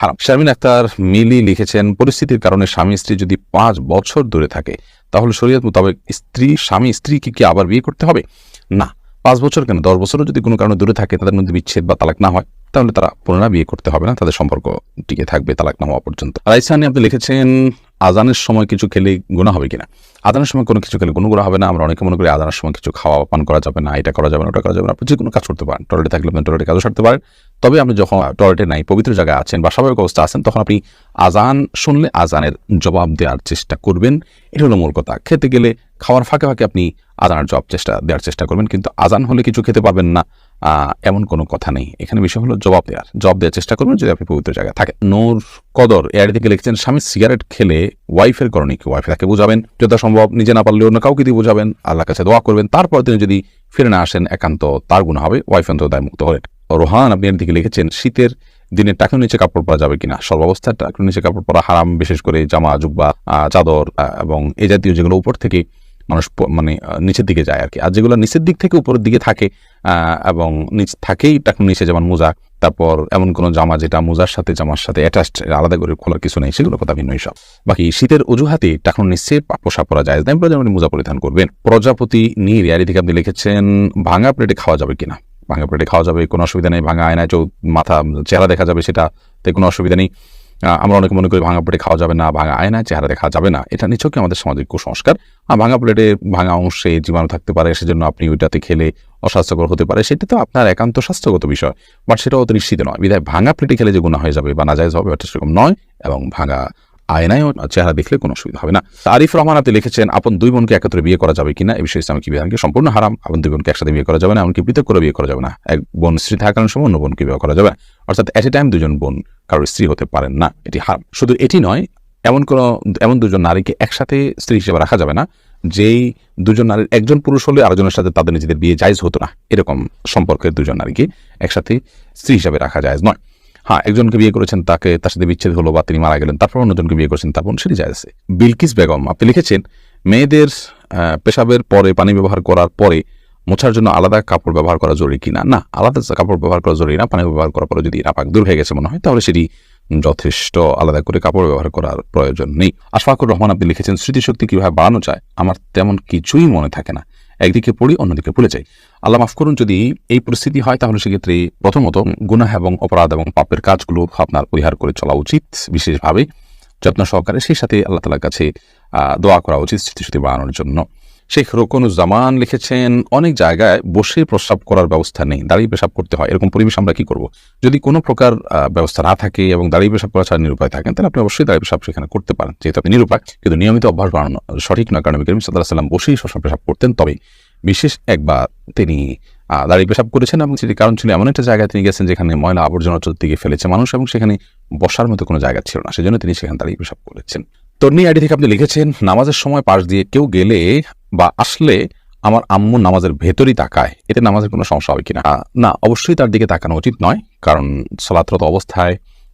হারাম শারমিন আক্তার মিলি লিখেছেন, পরিস্থিতির কারণে স্বামী স্ত্রী যদি পাঁচ বছর দূরে থাকে, তাহলে শরীয়ত মোতাবেক স্ত্রী, স্বামী স্ত্রীকে কি আবার বিয়ে করতে হবে? না। পাঁচ বছর কেন? দশ বছরও যদি কোনো কারণে দূরে থাকে, তাদের মধ্যে বিচ্ছেদ বা তালাক না হয়, তাহলে তারা পুনরায় বিয়ে করতে হবে না, তাদের সম্পর্ক টিকে থাকবে, তালাক না হওয়া পর্যন্ত। রাইসানি আপনি লিখেছেন, আজানের সময় কিছু খেলে গুণা হবে কিনা? আদানের সময় কোনো কিছু খেলে কোনো গুণা হবে না। আমরা অনেকে মনে করি আদানের সময় কিছু খাওয়া পান করা যাবে না, এটা করা যাবে না, ওটা করা যাবে না। আপনি যে কোনো কাজ করতে পারেন। টয়লেটে থাকলে আপনি টয়লেটে কাজও সারতে পারেন। তবে আপনি যখন টয়লেটে নাই, পবিত্র জায়গায় আছেন বা স্বাভাবিক অবস্থা আছেন, তখন আপনি আজান শুনলে আজানের জবাব দেওয়ার চেষ্টা করবেন। এটা হলো মূল কথা। খেতে গেলে খাওয়ার ফাঁকে ফাঁকে আপনি আজানের জবাব চেষ্টা, দেওয়ার চেষ্টা করবেন। কিন্তু আজান হলে কিছু খেতে পাবেন না এমন কোনো কথা নেই। এখানে বিষয় হলো জবাব দেওয়ার। জবাব দেওয়ার চেষ্টা করবেন যদি আপনি পবিত্র জায়গায় থাকেন। নূর কদর এর থেকে লিখছেন, স্বামী সিগারেট খেলে ওয়াইফের করণে কি? ওয়াইফ তাকে বোঝাবেন। যথা সম্ভব, নিজে না পারলে অন্য কাউকে দিয়ে বোঝাবেন আল্লাহ কাছে দোয়া করবেন, তারপর তিনি যদি ফিরে না আসেন, একান্ত তার গুণ হবে, ওয়াইফ অন্তত দায় মুক্ত হলেন। রোহান, আপনি এর দিকে লিখেছেন, শীতের দিনে টাকার নিচে কাপড় পরা যাবে কিনা? সর্বাবস্থায় টাকার নিচে কাপড় পরা হারাম, বিশেষ করে জামা, জুব্বা চাদর এবং এ জাতীয় যেগুলো উপর থেকে মানুষ মানে নিচের দিকে যায় আর কি। আর যেগুলো নিচের দিক থেকে উপরের দিকে থাকে এবং নিচ থাকেই টাকার নিচে, যেমন মোজা তারপর এমন কোনো জামা যেটা মোজার সাথে, জামার সাথে অ্যাটাচড আলাদা করে খোলার কিছু নেই সেগুলো কথা ভিন্ন সব বাকি শীতের অজুহাতে টাকার নিশ্চয়ই পোশাক পরা যায়। না প্রয়োজন মোজা পরিধান করবেন। প্রজাপতি নীর ইয়ারি থেকে আপনি লিখেছেন, ভাঙা প্লেটে খাওয়া যাবে কিনা? ভাঙা প্লেটে খাওয়া যাবে, কোনো অসুবিধা নেই। ভাঙা আয়নায় চৌ মাথা, চেহারা দেখা যাবে সেটাতে কোনো অসুবিধা নেই। আমরা অনেকে মনে করি ভাঙা প্লেটে খাওয়া যাবে না, ভাঙা আয়নায় চেহারা দেখা যাবে না। এটা নিছকই আমাদের সামাজিক কুসংস্কার। আর ভাঙা প্লেটে ভাঙা অংশে জীবাণু থাকতে পারে, সেজন্য আপনি ওইটাতে খেলে অস্বাস্থ্যকর হতে পারে। সেটা তো আপনার একান্ত স্বাস্থ্যগত বিষয় বাট সেটা অত নিশ্চিত নয়। বিধায় ভাঙা প্লেটে খেলে যে গুণা হয়ে যাবে বা নাজায়জ হবে সেরকম নয়, এবং ভাঙা আয়নায় চেহারা দেখলে কোনো অসুবিধা হবে না। আরিফ রহমান আপনি লিখেছেন, আপন দুই বোনকে একত্রে বিয়ে করা যাবে কিনা? এই বিষয়ে ইসলামিক বিধানকে সম্পূর্ণ হারাম। আপন দুই বোনকে একসাথে বিয়ে করা যাবে না, এমনকি পৃথক করে বিয়ে করা যাবে না। এক বোন স্ত্রী থাকার সময় অন্য বোনকে বিয়ে করা যাবে অর্থাৎ এট এ টাইম দুজন বোন কারোর স্ত্রী হতে পারেন না, এটি হারাম। শুধু এটি নয়, এমন কোনো, এমন দুজন নারীকে একসাথে স্ত্রী হিসেবে রাখা যাবে না, যেই দুজন নারীর, একজন পুরুষ হলে আরেকজনের সাথে তাদের নিজেদের বিয়ে জায়জ হতো না। এরকম সম্পর্কের দুজন নারীকে একসাথে স্ত্রী হিসাবে রাখা জায়জ নয়। হ্যাঁ একজনকে বিয়ে করেছেন, তাকে তার সাথে বিচ্ছেদ হলো বা তিনি মারা গেলেন, তারপর অন্যজনকে বিয়ে করেছেন, তারপর সেটি যায় আছে বিলকিস বেগম, আপনি লিখেছেন, মেয়েদের পেশাবের পরে পানি ব্যবহার করার পরে মোছার জন্য আলাদা কাপড় ব্যবহার করা জরুরি কিনা না, আলাদা কাপড় ব্যবহার করা জরুরি না, পানি ব্যবহার করার পরে যদি নাপাক দূর হয়ে গেছে মনে হয়, তাহলে সেটি যথেষ্ট আলাদা করে কাপড় ব্যবহার করার প্রয়োজন নেই। আশফাকুর রহমান, আপনি লিখেছেন, স্মৃতিশক্তি কীভাবে বাড়ানো যায়, আমার তেমন কিছুই মনে থাকে না। একদিকে পড়ি, অন্যদিকে ভুলে যাই। আল্লাহ মাফ করুন, যদি এই পরিস্থিতি হয়, তাহলে সেক্ষেত্রে প্রথমত গুনাহ এবং অপরাধ এবং পাপের কাজগুলো আপনার পরিহার করে চলা উচিত বিশেষভাবে। যত্ন সহকারে সেই সাথে আল্লাহ তালার কাছে দোয়া করা উচিত স্মৃতিশক্তি বাড়ানোর জন্য। শেখ রোকনুজ্জামান লিখেছেন, অনেক জায়গায় বসে প্রস্রাব করার ব্যবস্থা নেই দাঁড়িয়ে পেশাব করতে হয়। এরকম পরিবেশ আমরা কি করব? যদি কোনো প্রকার ব্যবস্থা না থাকে এবং দাঁড়িয়ে পেশাব করা ছাড়া নিরুপায় থাকেন, তাহলে আপনি অবশ্যই দাঁড়িয়ে পেশাব সেখানে করতে পারেন। যেহেতু আপনি নিরুপায়, কিন্তু নিয়মিত অভ্যাস বাড়ানো সঠিক নয়। কারণ করিম সাল্লাহ সাল্লাম বসেই সবসময় পেশাব করতেন তবে বিশেষ একবার তিনি দাঁড়িয়ে পেশাব করেছেন এবং সেটি কারণ ছিল এমন একটা জায়গায় তিনি গেছেন যেখানে ময়লা আবর্জনা চতুর্দিকে ফেলেছে মানুষ এবং সেখানে বসার মতো কোনো জায়গা ছিল না। সেজন্য তিনি সেখানে দাঁড়িয়ে পেশাব করেছেন। তন্নি আইডি থেকে আপনি লিখেছেন, নামাজের সময় পাশ দিয়ে কেউ গেলে বা আসলে আমার আম্মু নামাজের ভেতরই তাকায়। এতে নামাজের কোনো সমস্যা হবে কিনা? না, অবশ্যই তার দিকে তাকানো উচিত নয়, কারণ সালাতরত অবস্থায়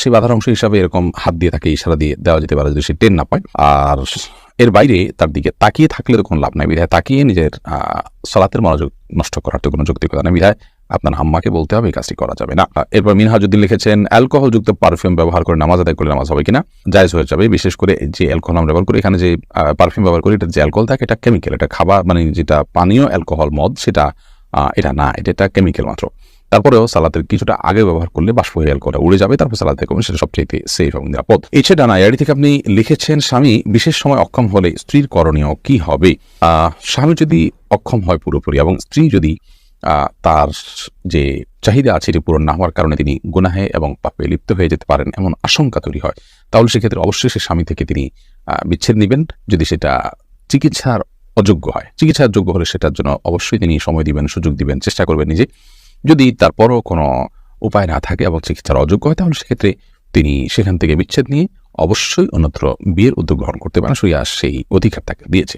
সেই বাধার অংশ হিসাবে এরকম হাত দিয়ে তাকে ইশারা দিয়ে দেওয়া যেতে পারে যদি সে টেন না পায়। আর এর বাইরে তার দিকে তাকিয়ে থাকলে তো কোনো লাভ নাই বিধায়। তাকিয়ে নিজের সালাতের মনোযোগ নষ্ট করার তো কোনো যৌক্তিকতা নেই বিধায়। আপনার আম্মাকে বলতে হবে এই কাজটি করা যাবে না। এরপর মিনহাজুদ্দিন লিখেছেন অ্যালকোহল যুক্ত পারফিউম ব্যবহার করে নামাজ আদায় করলে নামাজ হবে কিনা? জায়জ হয়ে যাবে। বিশেষ করে যে অ্যালকোহল আমরা ব্যবহার করি, এখানে যে পারফিউম ব্যবহার করি, এটা যে অ্যালকোহল থাকে, এটা কেমিক্যাল এটা খাবার মানে যেটা পানীয় অ্যালকোহল মদ, সেটা এটা না, এটা একটা কেমিক্যাল মাত্র। তারপরেও সালাতের কিছুটা আগে ব্যবহার করলে বাষ্প হয়ে অ্যালকোহলটা উড়ে যাবে, তারপর সালাতে করবেন, সেটা সবচেয়ে সেফ এবং নিরাপদ। এছাড়া না এআইডি থেকে আপনি লিখেছেন, স্বামী, বিশেষ সময় অক্ষম হলে স্ত্রীর করণীয় কি হবে? স্বামী যদি অক্ষম হয় পুরোপুরি এবং স্ত্রী যদি তার যে চাহিদা আছে এটি পূরণ না হওয়ার কারণে তিনি গুনাহে এবং পাপে লিপ্ত হয়ে যেতে পারেন এমন আশঙ্কা তৈরি হয়, তাহলে সেক্ষেত্রে অবশ্যই সে স্বামী থেকে তিনি বিচ্ছেদ নেবেন যদি সেটা চিকিৎসার অযোগ্য হয়। চিকিৎসার যোগ্য হলে সেটার জন্য অবশ্যই তিনি সময় দিবেন, সুযোগ দিবেন, চেষ্টা করবেন নিজে। যদি তারপরও কোনো উপায় না থাকে এবং চিকিৎসার অযোগ্য হয়, তাহলে সেক্ষেত্রে তিনি সেখান থেকে বিচ্ছেদ নিয়ে অবশ্যই অন্যত্র বিয়ের উদ্যোগ গ্রহণ করতে পারেন। সরিয়া সেই অধিকার তাকে দিয়েছে।